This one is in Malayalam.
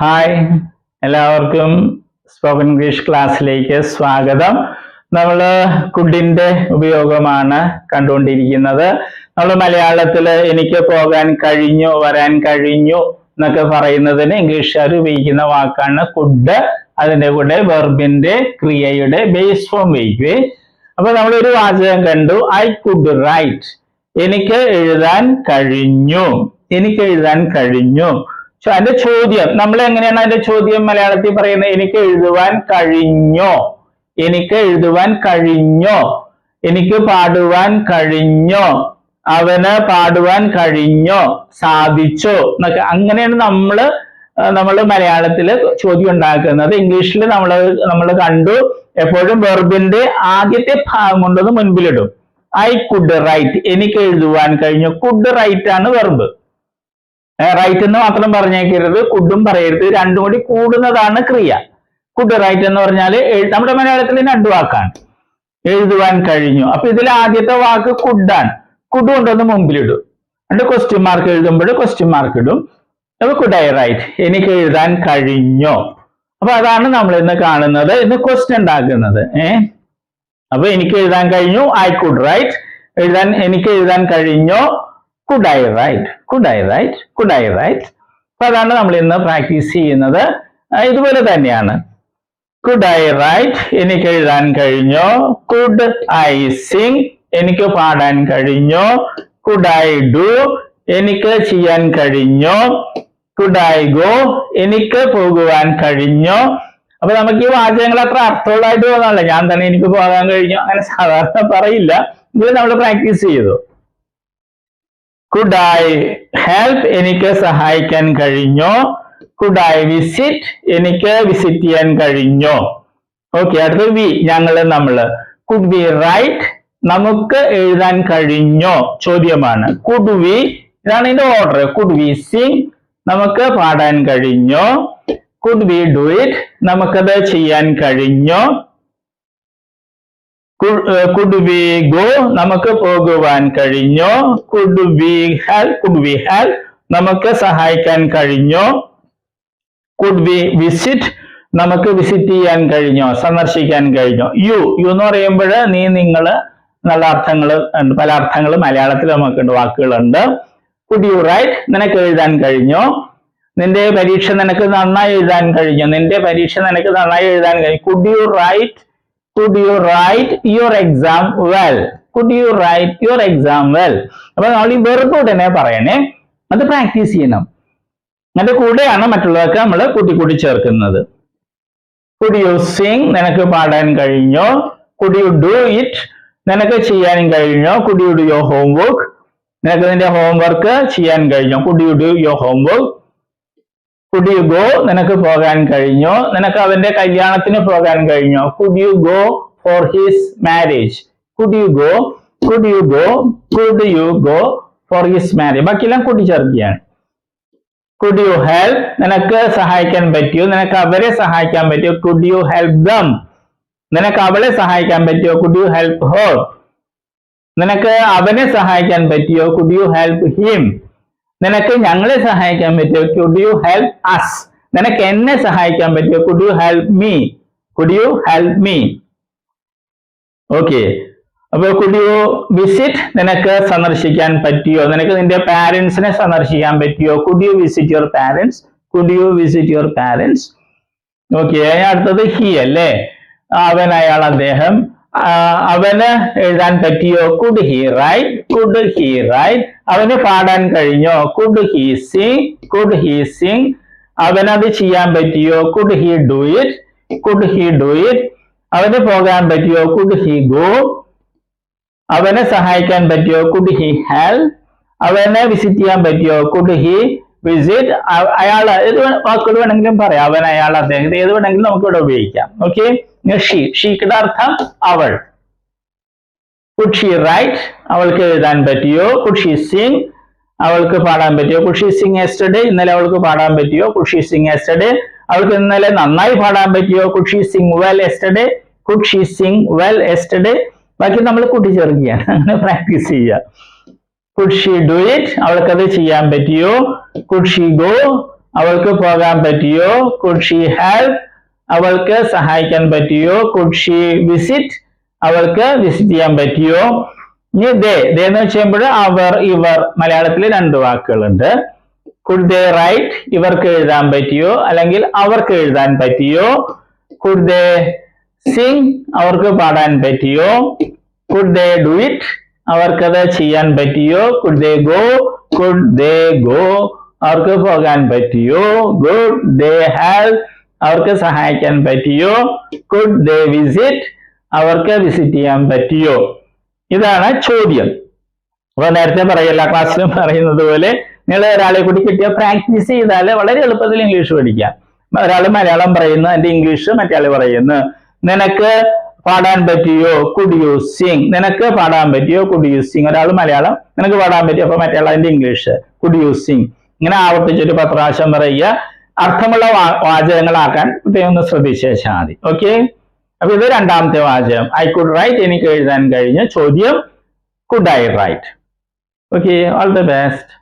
ഹായ് എല്ലാവർക്കും സ്പോക്കൺ ഇംഗ്ലീഷ് ക്ലാസ്സിലേക്ക് സ്വാഗതം. നമ്മൾ കുഡിന്റെ ഉപയോഗമാണ് കണ്ടുകൊണ്ടിരിക്കുന്നത്. നമ്മൾ മലയാളത്തിൽ എനിക്ക് പോകാൻ കഴിഞ്ഞു വരാൻ കഴിഞ്ഞു എന്നൊക്കെ പറയുന്നതിന് ഇംഗ്ലീഷുകാർ ഉപയോഗിക്കുന്ന വാക്കാണ് കുഡ് അതിന്റെ കൂടെ വെർബിന്റെ ക്രിയയുടെ ബേസ് ഫോം വയ്ക്കുകയും അപ്പൊ നമ്മളൊരു വാചകം കണ്ടു ഐ കുഡ് റൈറ്റ് എനിക്ക് എഴുതാൻ കഴിഞ്ഞു. എനിക്ക് എഴുതാൻ കഴിഞ്ഞു. അതിന്റെ ചോദ്യം നമ്മൾ എങ്ങനെയാണ് അതിന്റെ ചോദ്യം മലയാളത്തിൽ പറയുന്നത്? എനിക്ക് എഴുതുവാൻ കഴിഞ്ഞോ? എനിക്ക് എഴുതുവാൻ കഴിഞ്ഞോ? എനിക്ക് പാടുവാൻ കഴിഞ്ഞോ? അവന് പാടുവാൻ കഴിഞ്ഞോ? സാധിച്ചോ? എന്നൊക്കെ. അങ്ങനെയാണ് നമ്മൾ നമ്മൾ മലയാളത്തിൽ ചോദ്യം ഉണ്ടാക്കുന്നത്. ഇംഗ്ലീഷിൽ നമ്മൾ നമ്മൾ കണ്ടു. എപ്പോഴും വെർബിന്റെ ആദ്യത്തെ ഭാഗം കൊണ്ടത് മുൻപിലിടും. I could right. എനിക്ക് എഴുതുവാൻ കഴിഞ്ഞു? കുഡ് റൈറ്റ് ആണ് വെർബ്. റൈറ്റ് എന്ന് മാത്രം പറഞ്ഞേക്കരുത് കുഡും പറയരുത്. രണ്ടും കൂടി കൂടുന്നതാണ് ക്രിയ. കുഡ് റൈറ്റ് എന്ന് പറഞ്ഞാൽ നമ്മുടെ മലയാളത്തിൽ രണ്ടു വാക്കാണ്. എഴുതുവാൻ കഴിഞ്ഞു. അപ്പൊ ഇതിൽ ആദ്യത്തെ വാക്ക് കുഡാണ് കുഡ് കൊണ്ടൊന്ന് മുമ്പിലിടും. രണ്ട് ക്വസ്റ്റ്യൻ മാർക്ക് എഴുതുമ്പോൾ ക്വസ്റ്റ്യൻ മാർക്ക് ഇടും. അപ്പൊ കുഡ് ഐ റൈറ്റ് എനിക്ക് എഴുതാൻ കഴിഞ്ഞോ? അപ്പൊ അതാണ് നമ്മൾ ഇന്ന് കാണുന്നത് ഇന്ന് ക്വസ്റ്റ്യൻ ഉണ്ടാക്കുന്നത്. ഏ? അപ്പൊ എനിക്ക് എഴുതാൻ കഴിഞ്ഞു ഐ കുഡ് റൈറ്റ് എഴുതാൻ എനിക്ക് എഴുതാൻ കഴിഞ്ഞോ? Could I write could I write could I write അപ്പൊ അതാണ് നമ്മൾ ഇന്ന് പ്രാക്ടീസ് ചെയ്യുന്നത്. ഇതുപോലെ തന്നെയാണ്. കുഡ് ഐ റൈറ്റ് എനിക്ക് എഴുതാൻ കഴിഞ്ഞോ? കുഡ് ഐ സിംഗ് എനിക്ക് പാടാൻ കഴിഞ്ഞോ? കുഡ് ഐ ഡു എനിക്ക് ചെയ്യാൻ കഴിഞ്ഞോ? കുഡ് ഐ ഗോ എനിക്ക് പോകുവാൻ കഴിഞ്ഞോ? അപ്പൊ നമുക്ക് ഈ വാചകങ്ങൾ അത്ര അർത്ഥമുള്ളതായിട്ട് തോന്നാറില്ല. ഞാൻ തന്നെ എനിക്ക് പോകാൻ കഴിഞ്ഞു? അങ്ങനെ സാധാരണ പറയില്ല. ഇത് നമ്മൾ പ്രാക്ടീസ് ചെയ്തു. കുഡ് ഐ ഹെൽപ്പ് എനിക്ക് സഹായിക്കാൻ കഴിഞ്ഞോ കുഡ് ഐ വിസിറ്റ് എനിക്ക് വിസിറ്റ് ചെയ്യാൻ കഴിഞ്ഞോ ഓക്കെ അടുത്തത് വി ഞങ്ങൾ നമ്മൾ. കുഡ് വി റൈറ്റ് നമുക്ക് എഴുതാൻ കഴിഞ്ഞോ? ചോദ്യമാണ്. കുഡ് വി ഇതാണ് ഇതിന്റെ ഓർഡർ കുഡ് വി സിംഗ് നമുക്ക് പാടാൻ കഴിഞ്ഞോ? കുഡ് വി ഡു ഇറ്റ് നമുക്കത് ചെയ്യാൻ കഴിഞ്ഞോ? കുഡ് വി ഗോ നമുക്ക് പോകുവാൻ കഴിഞ്ഞോ? Could we help? Could we help? നമുക്ക് സഹായിക്കാൻ കഴിഞ്ഞോ? കുഡ് വി വിസിറ്റ് നമുക്ക് വിസിറ്റ് ചെയ്യാൻ കഴിഞ്ഞോ? സന്ദർശിക്കാൻ കഴിഞ്ഞോ? യു യു എന്ന് പറയുമ്പോൾ നീ നിങ്ങൾ നല്ല അർത്ഥങ്ങൾ പല അർത്ഥങ്ങൾ മലയാളത്തിൽ നമുക്കുണ്ട് വാക്കുകളുണ്ട്. കുഡ് യു റൈറ്റ് നിനക്ക് എഴുതാൻ കഴിഞ്ഞോ? നിന്റെ പരീക്ഷ നിനക്ക് നന്നായി എഴുതാൻ കഴിഞ്ഞോ? നിന്റെ പരീക്ഷ നിനക്ക് നന്നായി എഴുതാൻ കഴിഞ്ഞു could you write could you write your exam well could you write your exam well അപ്പൊ നമ്മൾ ഈ വെറുതെ ഉടനെ പറയണേ. അത് പ്രാക്ടീസ് ചെയ്യണം. അതിന്റെ കൂടെയാണ് മറ്റുള്ളവർക്ക് നമ്മൾ കൂട്ടി കൂട്ടി ചേർക്കുന്നത്. കുഡ് യു സിംഗ് നിനക്ക് പാടാൻ കഴിഞ്ഞോ? കുഡ് യു ഡു ഇറ്റ് നിനക്ക് ചെയ്യാൻ കഴിഞ്ഞോ? Could you do your homework നിനക്ക് നിന്റെ ഹോംവർക്ക് ചെയ്യാൻ കഴിഞ്ഞോ? Could you do your homework could you go നിനക്ക് പോകാൻ കഴിഞ്ഞോ? നിനക്ക് അവന്റെ കല്യാണത്തിന് പോകാൻ കഴിഞ്ഞോ? Could you go for his marriage could you go could you go could you go for his marriage ബാക്കിയെല്ലാം കൂട്ടിച്ചേർക്കുകയാണ്. കുഡ് യു ഹെൽപ്പ് നിനക്ക് സഹായിക്കാൻ പറ്റിയോ? നിനക്ക് അവരെ സഹായിക്കാൻ പറ്റിയോ? കുഡ് യു ഹെൽപ്പ് ദം നിനക്ക് അവളെ സഹായിക്കാൻ പറ്റിയോ? കുഡ് യു ഹെൽപ്പ് ഹോർ നിനക്ക് അവനെ സഹായിക്കാൻ പറ്റിയോ? കുഡ് യു ഹെൽപ്പ് ഹിം നിനക്ക് ഞങ്ങളെ സഹായിക്കാൻ പറ്റിയോ? കുഡ് യു ഹെൽപ്പ് അസ് നിനക്ക് എന്നെ സഹായിക്കാൻ പറ്റിയോ? Could you help me could you help me okay അപ്പൊ കുഡ് യു വിസിറ്റ് നിനക്ക് സന്ദർശിക്കാൻ പറ്റിയോ? നിനക്ക് നിന്റെ പാരന്റ്സിനെ സന്ദർശിക്കാൻ പറ്റിയോ? Could you visit your parents could you visit your parents okay അടുത്തത് ഹി അല്ലേ? അവൻ അയാൾ അദ്ദേഹം. അവന് എഴുതാൻ പറ്റിയോ? Could he write could he write അവന് പാടാൻ കഴിഞ്ഞോ? Could he sing could he sing അവനത് ചെയ്യാൻ പറ്റിയോ? Could he do it could he do it അവന് പോകാൻ പറ്റിയോ? കുഡ് ഹി ഗോ അവനെ സഹായിക്കാൻ പറ്റിയോ? കുഡ് ഹി ഹെൽപ്പ് അവനെ വിസിറ്റ് ചെയ്യാൻ പറ്റിയോ? കുഡ് ഹി വിസിറ്റ് അയാൾ ഏത് വാക്കുകൾ വേണമെങ്കിലും പറയാം. അവൻ അയാൾ അദ്ദേഹം ഏത് വേണമെങ്കിലും നമുക്ക് ഇവിടെ ഉപയോഗിക്കാം. ഓക്കെ ഷീ ഷീയുടെ അർത്ഥം അവൾ. കുഡ് ഷീ റൈറ്റ് അവൾക്ക് എഴുതാൻ പറ്റിയോ? കുഡ് ഷീ സിംഗ് അവൾക്ക് പാടാൻ പറ്റിയോ? കുഡ് ഷീ സിംഗ് എസ്റ്റഡേ ഇന്നലെ അവൾക്ക് പാടാൻ പറ്റിയോ? കുഡ് ഷീ സിംഗ് എസ്റ്റഡേ അവൾക്ക് ഇന്നലെ നന്നായി പാടാൻ പറ്റിയോ? Could she sing well yesterday could she sing well yesterday ബാക്കി നമ്മൾ കൂട്ടിച്ചേർക്കുകയാണ്. അങ്ങനെ പ്രാക്ടീസ് ചെയ്യുക. Could she do it. അവൾക്കത് ചെയ്യാൻ പറ്റിയോ? Could she go. അവൾക്ക് പോകാൻ പറ്റിയോ? കുഡ് ഷീ ഹെൽപ്പ് അവൾക്ക് സഹായിക്കാൻ പറ്റിയോ? Could she visit. അവൾക്ക് വിസിറ്റ് ചെയ്യാൻ പറ്റിയോ? ഇനി ദേ ദേ എന്ന് വെച്ചുമ്പോൾ അവർ ഇവർ മലയാളത്തിൽ രണ്ട് വാക്കുകളുണ്ട്. കുഡ് ദേ റൈറ്റ് ഇവർക്ക് എഴുതാൻ പറ്റിയോ? അല്ലെങ്കിൽ അവർക്ക് എഴുതാൻ പറ്റിയോ? കുഡ് ദേ സിംഗ് അവർക്ക് പാടാൻ പറ്റിയോ? കുഡ് ദേ ഡു ഇറ്റ് അവർക്കത് ചെയ്യാൻ പറ്റിയോ? Could they go could they go അവർക്ക് പോകാൻ പറ്റിയോ? ഗുഡ് ദേ ഹാവ് അവർക്ക് സഹായിക്കാൻ പറ്റിയോ? കുഡ് ദേ വിസിറ്റ് അവർക്ക് വിസിറ്റ് ചെയ്യാൻ പറ്റിയോ? ഇതാണ് ചോദ്യം. അപ്പൊ നേരത്തെ പറയല്ല ക്ലാസ്സിലും പറയുന്നത് പോലെ നിങ്ങൾ ഒരാളെ കൂടി കിട്ടിയ പ്രാക്ടീസ് ചെയ്താൽ വളരെ എളുപ്പത്തിൽ ഇംഗ്ലീഷ് പഠിക്കാം. ഒരാൾ മലയാളം പറയുന്നു അതിന്റെ ഇംഗ്ലീഷ് മറ്റേ പറയുന്നു. നിനക്ക് പാടാൻ പറ്റിയോ? Could you sing. നിനക്ക് പാടാൻ പറ്റിയോ? Could you sing. ഒരാൾ മലയാളം. നിനക്ക് പാടാൻ പറ്റിയോ? അപ്പൊ മറ്റേ ആളതിന്റെ ഇംഗ്ലീഷ് കുഡ് യു സിങ്. ഇങ്ങനെ ആവർത്തിച്ചൊരു പത്ത് പറയുക. അർത്ഥമുള്ള വാചകങ്ങളാക്കാൻ പ്രത്യേകം ഒന്ന് ശ്രദ്ധിച്ചാൽ മതി. ഓക്കെ അപ്പൊ ഇത് രണ്ടാമത്തെ വാചകം. ഐ കുഡ് റൈറ്റ് എനിക്ക് എഴുതാൻ കഴിഞ്ഞ ചോദ്യം could I write okay all the best